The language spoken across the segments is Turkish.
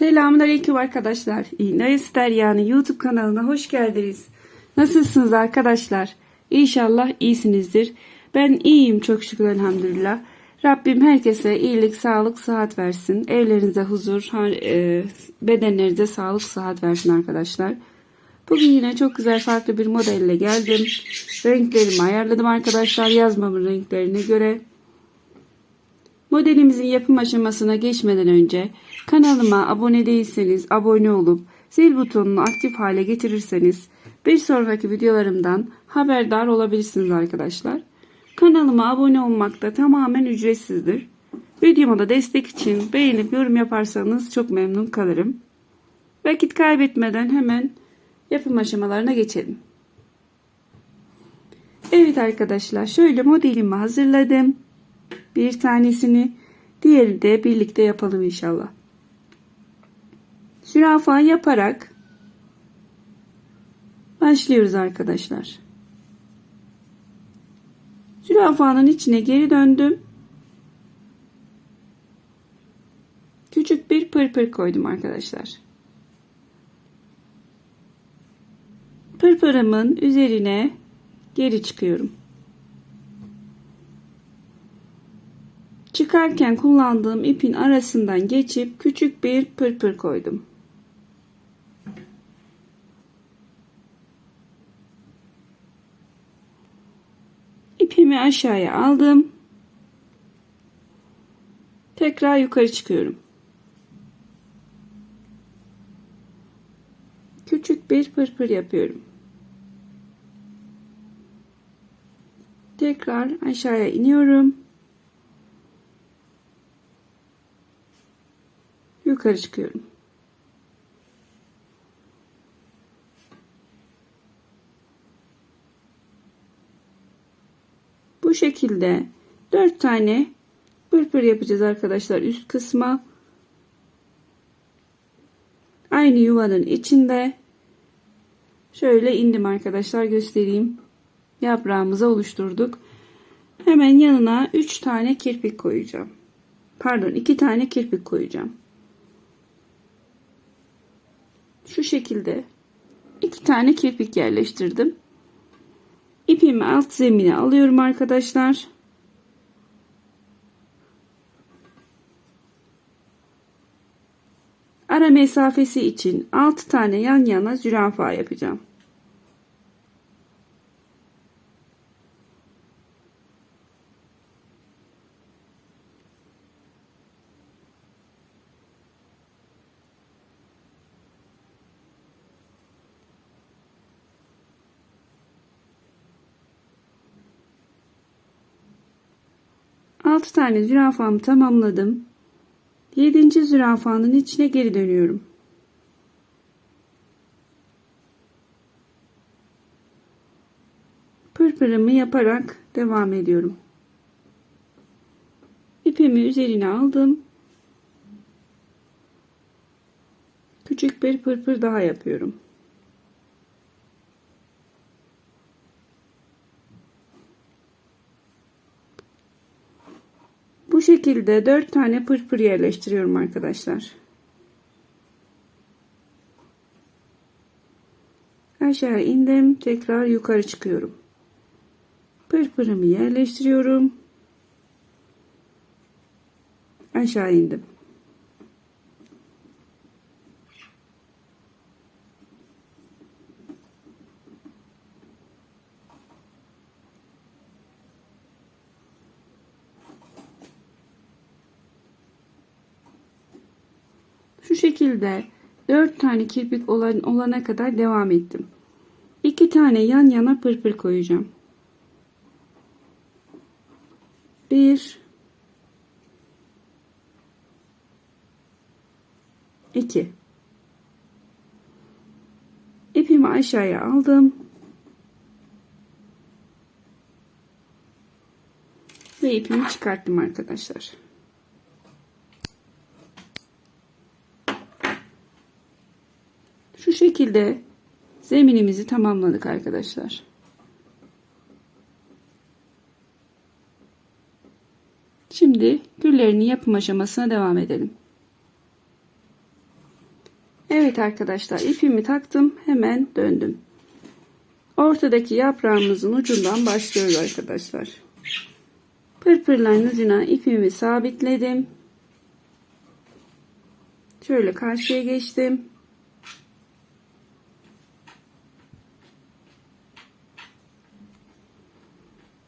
Selamünaleyküm arkadaşlar. İğne İster yani YouTube kanalına hoş geldiniz. Nasılsınız arkadaşlar? İnşallah iyisinizdir. Ben iyiyim çok şükür elhamdülillah. Rabbim herkese iyilik, sağlık, sıhhat versin. Evlerinize huzur, e, bedenlerinize sağlık, sıhhat versin arkadaşlar. Bugün yine çok güzel farklı bir modelle geldim. Renklerimi ayarladım arkadaşlar yazmamın renklerine göre. Modelimizin yapım aşamasına geçmeden önce kanalıma abone değilseniz abone olup zil butonunu aktif hale getirirseniz bir sonraki videolarımdan haberdar olabilirsiniz arkadaşlar. Kanalıma abone olmak da tamamen ücretsizdir. Videoma da destek için beğenip yorum yaparsanız çok memnun kalırım. Vakit kaybetmeden hemen yapım aşamalarına geçelim. Evet arkadaşlar şöyle modelimi hazırladım. Bir tanesini diğeri de birlikte yapalım inşallah. Zürafa yaparak başlıyoruz arkadaşlar. Zürafanın içine geri döndüm. Küçük bir pırpır koydum arkadaşlar. Pırpırımın üzerine geri çıkıyorum. Çıkarken kullandığım ipin arasından geçip küçük bir pırpır koydum. İpimi aşağıya aldım. Tekrar yukarı çıkıyorum. Küçük bir pırpır yapıyorum. Tekrar aşağıya iniyorum. Yukarı çıkıyorum. Bu şekilde 4 tane pırpır yapacağız arkadaşlar üst kısma. Aynı yuvanın içinde şöyle indim arkadaşlar göstereyim. Yaprağımızı oluşturduk. Hemen yanına 3 tane kirpik koyacağım. Pardon 2 tane kirpik koyacağım şu şekilde iki tane kirpik yerleştirdim. İpimi alt zemine alıyorum arkadaşlar. Ara mesafesi için 6 tane yan yana zürafa yapacağım. Altı tane zürafamı tamamladım. Yedinci zürafanın içine geri dönüyorum. Pırpırımı yaparak devam ediyorum. İpimi üzerine aldım. Küçük bir pırpır daha yapıyorum. Bu şekilde 4 tane pırpır yerleştiriyorum arkadaşlar. Aşağı indim. Tekrar yukarı çıkıyorum. Pırpırımı yerleştiriyorum. Aşağı indim. Şu şekilde 4 tane kirpik olan, olana kadar devam ettim. 2 tane yan yana pırpır koyacağım. 1 2 İpimi aşağıya aldım. Ve ipimi çıkarttım arkadaşlar. Şu şekilde zeminimizi tamamladık arkadaşlar. Şimdi güllerini yapım aşamasına devam edelim. Evet arkadaşlar ipimi taktım hemen döndüm. Ortadaki yaprağımızın ucundan başlıyoruz arkadaşlar. Pırpırların ucuna ipimi sabitledim. Şöyle karşıya geçtim.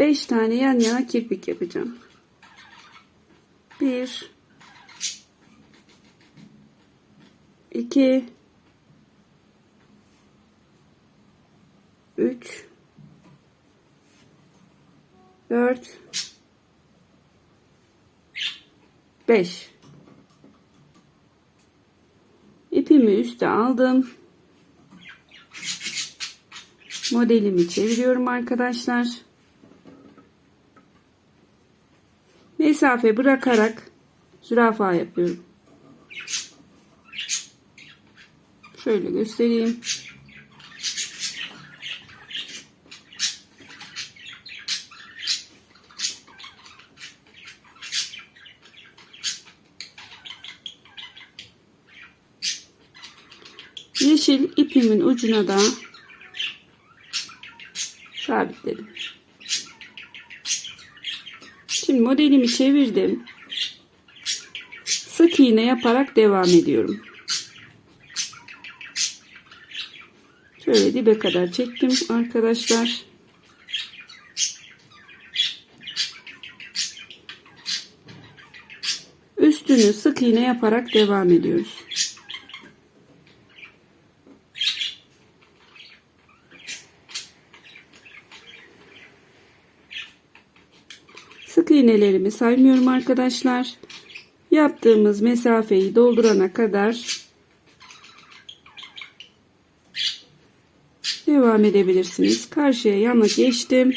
Beş tane yan yana kirpik yapacağım. Bir, iki, üç, dört, beş. İpimi üste aldım. Modelimi çeviriyorum arkadaşlar. Mesafe bırakarak zürafa yapıyorum. Şöyle göstereyim. Yeşil ipimin ucuna da sabitledim. Şimdi modelimi çevirdim. Sık iğne yaparak devam ediyorum. Şöyle dibe kadar çektim arkadaşlar. Üstünü sık iğne yaparak devam ediyoruz. Sık iğnelerimi saymıyorum arkadaşlar. Yaptığımız mesafeyi doldurana kadar devam edebilirsiniz. Karşıya yana geçtim.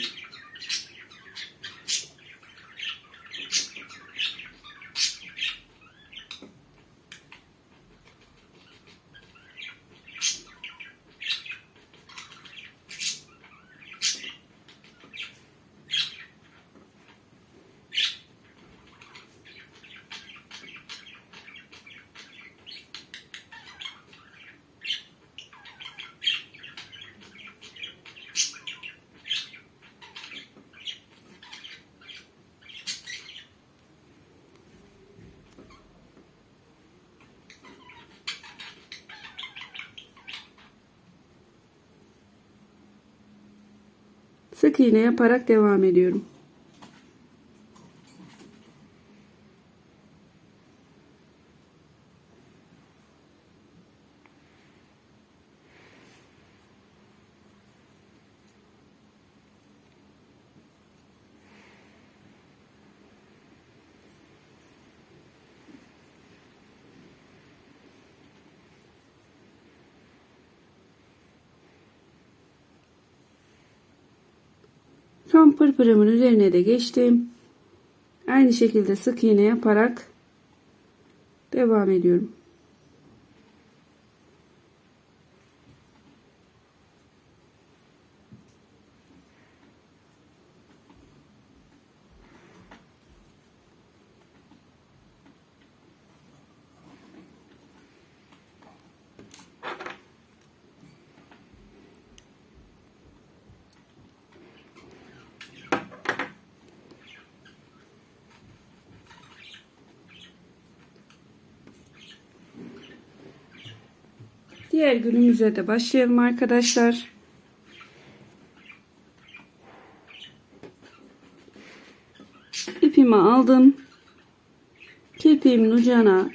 Sık iğne yaparak devam ediyorum. Son pırpırımın üzerine de geçtim. Aynı şekilde sık iğne yaparak devam ediyorum. Diğer günümüze de başlayalım arkadaşlar. İpimi aldım. Kirpiğimin ucuna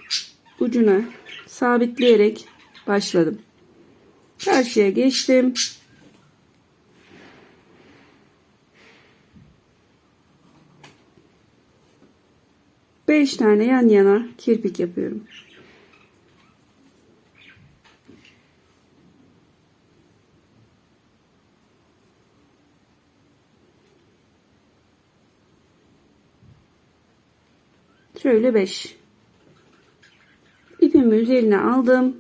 ucuna sabitleyerek başladım. Karşıya geçtim. Beş tane yan yana kirpik yapıyorum. Şöyle 5. İpimi üzerine aldım.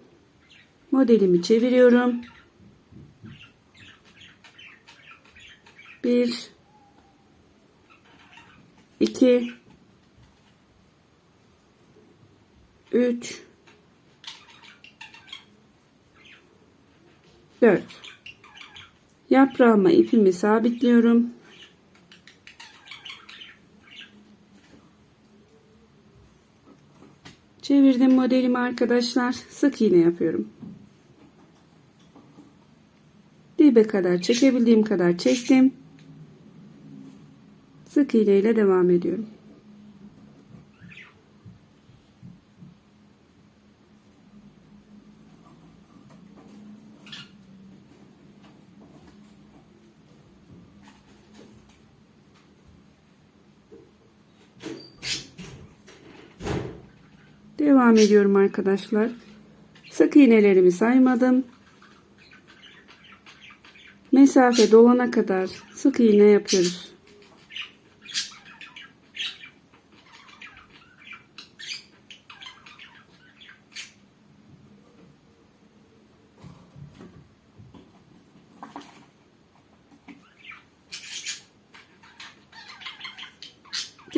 Modelimi çeviriyorum. 1 2 3 4 Yaprağıma ipimi sabitliyorum. Çevirdim modelimi arkadaşlar. Sık iğne yapıyorum. Dibe kadar çekebildiğim kadar çektim. Sık iğne ile devam ediyorum. Devam ediyorum arkadaşlar. Sık iğnelerimi saymadım. Mesafe dolana kadar sık iğne yapıyoruz.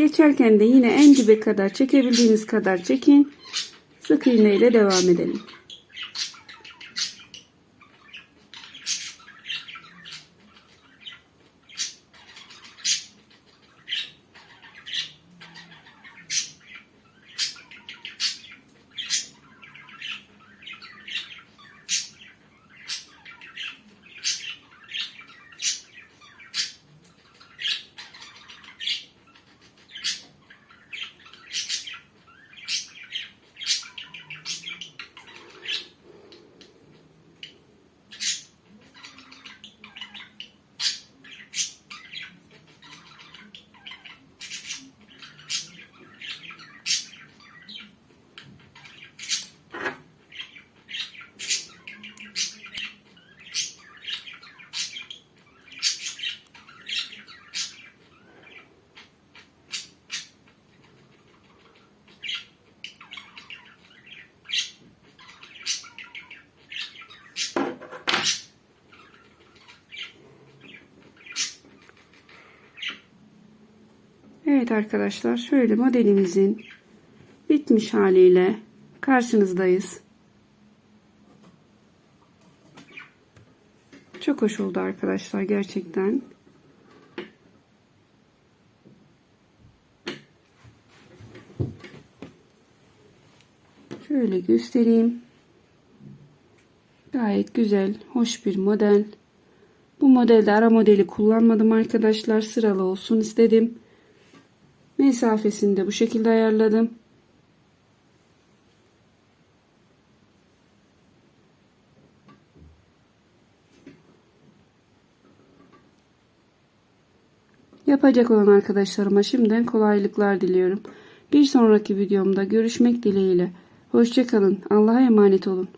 Geçerken de yine en dibe kadar çekebildiğiniz kadar çekin. Sık iğne ile devam edelim. Evet arkadaşlar şöyle modelimizin bitmiş haliyle karşınızdayız. Çok hoş oldu arkadaşlar gerçekten. Şöyle göstereyim. Gayet güzel, hoş bir model. Bu modelde ara modeli kullanmadım arkadaşlar. Sıralı olsun istedim. Mesafesini de bu şekilde ayarladım. Yapacak olan arkadaşlarıma şimdiden kolaylıklar diliyorum. Bir sonraki videomda görüşmek dileğiyle. Hoşçakalın. Allah'a emanet olun.